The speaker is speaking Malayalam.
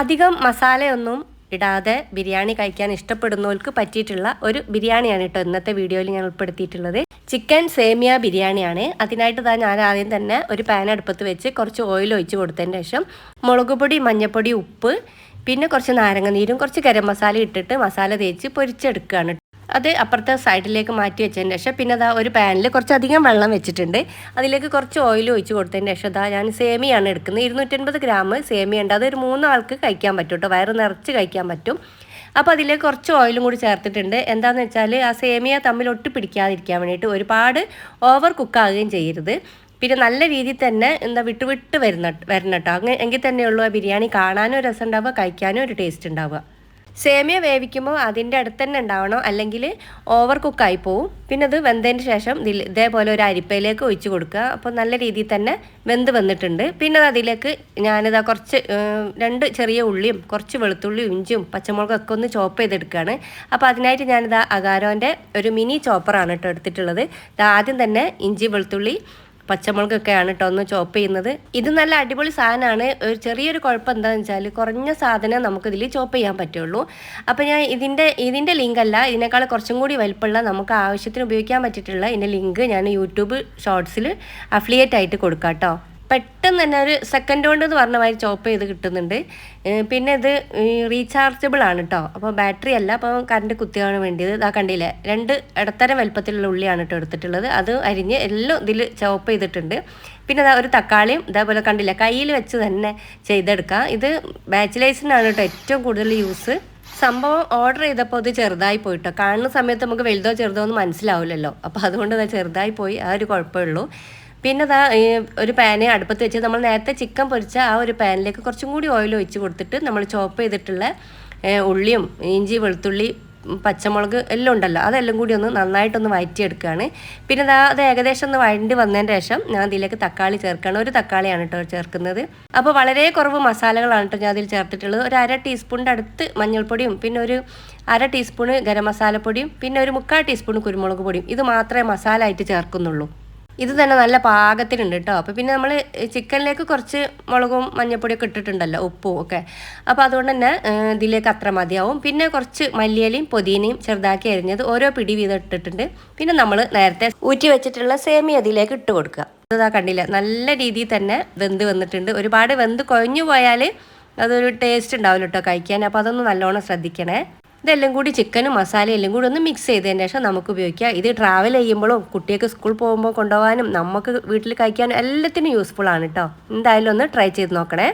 അധികം മസാലയൊന്നും ഇടാതെ ബിരിയാണി കഴിക്കാൻ ഇഷ്ടപ്പെടുന്നവർക്ക് പറ്റിയിട്ടുള്ള ഒരു ബിരിയാണിയാണ് കേട്ടോ ഇന്നത്തെ വീഡിയോയിൽ ഞാൻ ഉൾപ്പെടുത്തിയിട്ടുള്ളത്. ചിക്കൻ സേമിയ ബിരിയാണിയാണ്. അതിനായിട്ട് താ ഞാൻ ആദ്യം തന്നെ ഒരു പാൻ അടുപ്പത്ത് വെച്ച് കുറച്ച് ഓയിൽ ഒഴിച്ച് കൊടുത്തതിന് ശേഷം മുളക് പൊടി മഞ്ഞൾപ്പൊടി ഉപ്പ് പിന്നെ കുറച്ച് നാരങ്ങ നീരും കുറച്ച് ഗരം മസാല ഇട്ടിട്ട് മസാല തേച്ച് പൊരിച്ചെടുക്കുകയാണ് അത് അപ്പുറത്തെ സൈഡിലേക്ക് മാറ്റി വെച്ചതിന് ശേഷം പിന്നെ അതാ ഒരു പാനിൽ കുറച്ചധികം വെള്ളം വെച്ചിട്ടുണ്ട്. അതിലേക്ക് കുറച്ച് ഓയിൽ ഒഴിച്ച് കൊടുത്തതിന് ശേഷം അതാ ഞാൻ സേമിയാണ് എടുക്കുന്നത്. ഇരുന്നൂറ്റൻപത് ഗ്രാം സേമിയ ഉണ്ട് അതൊരു മൂന്നാൾക്ക് കഴിക്കാൻ പറ്റും കേട്ടോ. വയറ് നിറച്ച് കഴിക്കാൻ പറ്റും. അപ്പോൾ അതിലേക്ക് കുറച്ച് ഓയിലും കൂടി ചേർത്തിട്ടുണ്ട്. എന്താണെന്ന് വെച്ചാൽ ആ സേമിയ തമ്മിൽ ഒട്ടി പിടിക്കാതിരിക്കാൻ വേണ്ടിയിട്ട് ഒരുപാട് ഓവർ കുക്കാകുകയും ചെയ്യരുത്. പിന്നെ നല്ല രീതിയിൽ തന്നെ എന്താ വിട്ട് വിട്ട് വരുന്ന വരണം കേട്ടോ. അങ്ങനെ എങ്കിൽ തന്നെയുള്ളൂ ആ ബിരിയാണി. കാണാനും രസം ഉണ്ടാവുക കഴിക്കാനും ഒരു ടേസ്റ്റ് ഉണ്ടാവുക. സേമിയ വേവിക്കുമ്പോൾ അതിന്റെ അടുത്ത് തന്നെ ഉണ്ടാവണം. അല്ലെങ്കിൽ ഓവർ കുക്കായി പോവും. പിന്നെ അത് വെന്തതിന് ശേഷം ഇതേപോലെ ഒരു അരിപ്പയിലേക്ക് ഒഴിച്ചു കൊടുക്കുക. അപ്പോൾ നല്ല രീതിയിൽ തന്നെ വെന്ത് വന്നിട്ടുണ്ട്. പിന്നെ അതിലേക്ക് ഞാനിതാ കുറച്ച് രണ്ട് ചെറിയ ഉള്ളിയും കുറച്ച് വെളുത്തുള്ളിയും ഇഞ്ചും പച്ചമുളകൊക്കെ ഒന്ന് ചോപ്പ് ചെയ്തെടുക്കുകയാണ്. അപ്പോൾ അതിനായിട്ട് ഞാനിതാ അകാരോന്റെ ഒരു മിനി ചോപ്പറാണ് കേട്ടോ എടുത്തിട്ടുള്ളത്. ആദ്യം തന്നെ ഇഞ്ചി വെളുത്തുള്ളി പച്ചമുളകൊക്കെയാണ് കേട്ടോ ഒന്ന് ചോപ്പ് ചെയ്യുന്നത്. ഇത് നല്ല അടിപൊളി സാധനമാണ്. ഒരു ചെറിയൊരു കുഴപ്പം എന്താണെന്ന് വെച്ചാൽ കുറഞ്ഞ സാധനം നമുക്കിതിൽ ചോപ്പ് ചെയ്യാൻ പറ്റുള്ളൂ. അപ്പോൾ ഞാൻ ഇതിന്റെ ഇതിന്റെ ലിങ്ക് അല്ല ഇതിനേക്കാൾ കുറച്ചും കൂടി വലിപ്പമുള്ള നമുക്ക് ആവശ്യത്തിന് ഉപയോഗിക്കാൻ പറ്റിയിട്ടുള്ള ഇതിന്റെ ലിങ്ക് ഞാൻ യൂട്യൂബ് ഷോർട്സിൽ അഫിലിയേറ്റ് ആയിട്ട് കൊടുക്കാം കേട്ടോ പെട്ടെന്ന് തന്നെ ഒരു സെക്കൻഡ് കൊണ്ട് എന്ന് പറഞ്ഞ മാതിരി ചോപ്പ് ചെയ്ത് കിട്ടുന്നുണ്ട്. പിന്നെ ഇത് റീചാർജബിൾ ആണ് കേട്ടോ അപ്പോൾ ബാറ്ററി അല്ല അപ്പോൾ കറണ്ട് കുത്തിയാണ് വേണ്ടിയത്. ഇതാ കണ്ടില്ലേ രണ്ട് ഇടത്തരം വലുപ്പത്തിലുള്ള ഉള്ളിയാണ് കേട്ടോ എടുത്തിട്ടുള്ളത്. അത് അരിഞ്ഞ് എല്ലാം ഇതിൽ ചോപ്പ് ചെയ്തിട്ടുണ്ട്. പിന്നെ ഒരു തക്കാളിയും ഇതേപോലെ കണ്ടില്ല കയ്യിൽ വെച്ച് തന്നെ ചെയ്തെടുക്കാം. ഇത് ബാച്ചിലേഴ്സിനാണ് കേട്ടോ ഏറ്റവും കൂടുതൽ യൂസ് സംഭവം ഓർഡർ ചെയ്തപ്പോൾ അത് ചെറുതായി പോയിട്ടോ കാണുന്ന സമയത്ത് നമുക്ക് വലുതോ ചെറുതോ ഒന്നും മനസ്സിലാവില്ലല്ലോ. അപ്പോൾ അതുകൊണ്ട് അത് ചെറുതായി പോയി. ആ ഒരു കുഴപ്പമുള്ളൂ പിന്നെ ഇതാ ഒരു പാന് അടുപ്പത്ത് വെച്ച് നമ്മൾ നേരത്തെ ചിക്കൻ പൊരിച്ച ആ ഒരു പാനിലേക്ക് കുറച്ചും കൂടി ഓയിൽ ഒഴിച്ച് കൊടുത്തിട്ട് നമ്മൾ ചോപ്പ് ചെയ്തിട്ടുള്ള ഉള്ളിയും ഇഞ്ചി വെളുത്തുള്ളി പച്ചമുളക് എല്ലാം ഉണ്ടല്ലോ അതെല്ലാം കൂടി ഒന്ന് നന്നായിട്ടൊന്ന് വഴറ്റിയെടുക്കുകയാണ് പിന്നെ ഇതാ അത് ഏകദേശം ഒന്ന് വഴണ്ടി വന്നതിന് ശേഷം ഞാൻ അതിലേക്ക് തക്കാളി ചേർക്കുകയാണ്. ഒരു തക്കാളിയാണ് കേട്ടോ ചേർക്കുന്നത്. അപ്പോൾ വളരെ കുറവ് മസാലകളാണ് കേട്ടോ ഞാൻ അതിൽ ചേർത്തിട്ടുള്ളത്. ഒരു അര ടീസ്പൂണിന്റെ അടുത്ത് മഞ്ഞൾപ്പൊടിയും പിന്നെ ഒരു അര ടീസ്പൂണ് ഗരം മസാലപ്പൊടിയും പിന്നെ ഒരു മുക്കാൽ ടീസ്പൂൺ കുരുമുളക് പൊടിയും. ഇത് മാത്രമേ മസാല ആയിട്ട് ചേർക്കുന്നുള്ളൂ. ഇത് തന്നെ നല്ല പാകത്തിനുണ്ട് കേട്ടോ അപ്പോൾ പിന്നെ നമ്മൾ ചിക്കനിലേക്ക് കുറച്ച് മുളകും മഞ്ഞപ്പൊടിയൊക്കെ ഇട്ടിട്ടുണ്ടല്ലോ ഉപ്പും ഒക്കെ. അപ്പോൾ അതുകൊണ്ട് തന്നെ ഇതിലേക്ക് അത്ര മതിയാവും. പിന്നെ കുറച്ച് മല്ലിയലയും പൊതിനയും ചെറുതാക്കി അരിഞ്ഞത് ഓരോ പിടി വീതം ഇട്ടിട്ടുണ്ട്. പിന്നെ നമ്മൾ നേരത്തെ ഊറ്റി വെച്ചിട്ടുള്ള സേമി അതിലേക്ക് ഇട്ട് കൊടുക്കുക. അതാ കണ്ടില്ല നല്ല രീതിയിൽ തന്നെ വെന്ത് വന്നിട്ടുണ്ട്. ഒരുപാട് വെന്ത് കുഴഞ്ഞു പോയാൽ അതൊരു ടേസ്റ്റ് ഉണ്ടാവില്ല കേട്ടോ കഴിക്കാൻ. അപ്പോൾ അതൊന്ന് നല്ലോണം ശ്രദ്ധിക്കണേ. ഇതെല്ലാം കൂടി ചിക്കനും മസാലയും എല്ലാം കൂടി ഒന്ന് മിക്സ് ചെയ്തതിന് ശേഷം നമുക്ക് ഉപയോഗിക്കാം. ഇത് ട്രാവൽ ചെയ്യുമ്പോഴും കുട്ടിയൊക്കെ സ്കൂൾ പോകുമ്പോൾ കൊണ്ടുപോകാനും നമുക്ക് വീട്ടിൽ കഴിക്കാനും എല്ലാത്തിനും യൂസ്ഫുൾ ആണ് കേട്ടോ എന്തായാലും ഒന്ന് ട്രൈ ചെയ്ത് നോക്കണേ.